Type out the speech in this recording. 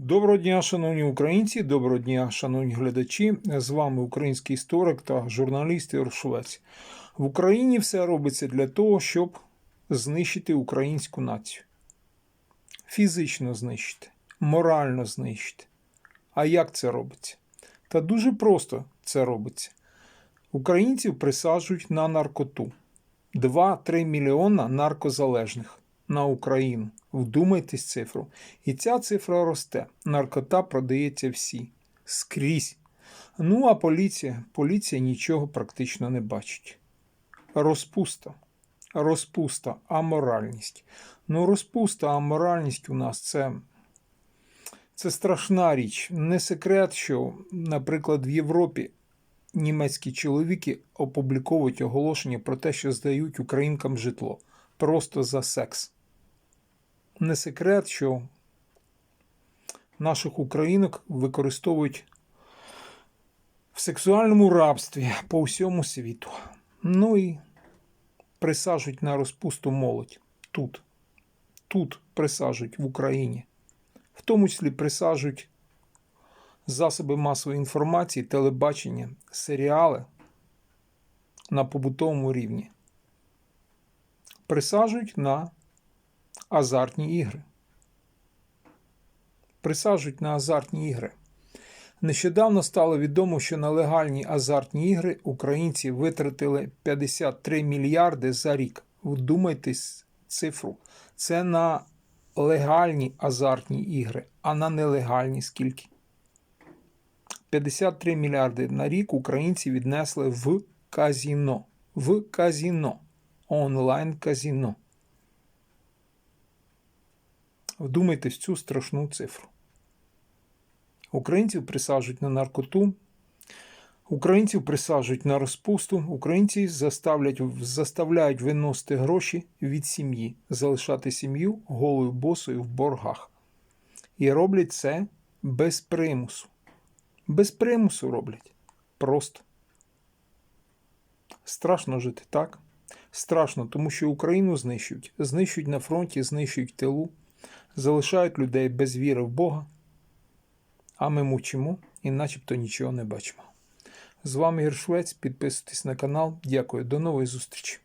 Доброго дня, шановні українці, доброго дня, шановні глядачі. З вами український історик та журналіст Ігор В Україні все робиться для того, щоб знищити українську націю. Фізично знищити, морально знищити. А як це робиться? Та дуже просто це робиться. Українців присаджують на наркоту. 2-3 мільйона наркозалежних на Україну. Вдумайтесь цифру. І ця цифра росте. Наркота продається всі. Скрізь. Ну а поліція, поліція нічого практично не бачить. Розпуста. Розпуста, аморальність. Ну, розпуста, аморальність у нас це, це страшна річ. Не секрет, що, наприклад, в Європі німецькі чоловіки опубліковують оголошення про те, що здають українкам житло просто за секс. Не секрет, що наших українок використовують в сексуальному рабстві по всьому світу. Ну і присаджують на розпусту молодь тут. Тут присаджують в Україні. В тому числі присаджують засоби масової інформації, телебачення, серіали на побутовому рівні. Присаджують на азартні ігри. Присаджують на азартні ігри. Нещодавно стало відомо, що на легальні азартні ігри українці витратили 53 мільярди за рік. Вдумайтесь цифру. Це на легальні азартні ігри, а на нелегальні скільки? 53 мільярди на рік українці віднесли в казіно. В казіно. Онлайн казіно. Вдумайтесь в цю страшну цифру. Українців присаджують на наркоту, українців присаджують на розпусту, українці заставлять, заставляють виносити гроші від сім'ї, залишати сім'ю голою босою в боргах. І роблять це без примусу. Без примусу роблять. Просто. Страшно жити так. Страшно, тому що Україну знищують. Знищують на фронті, знищують тилу, залишають людей без віри в Бога. А ми мучимо і начебто нічого не бачимо. З вами Гершвець. Підписуйтесь на канал. Дякую. До нової зустрічі.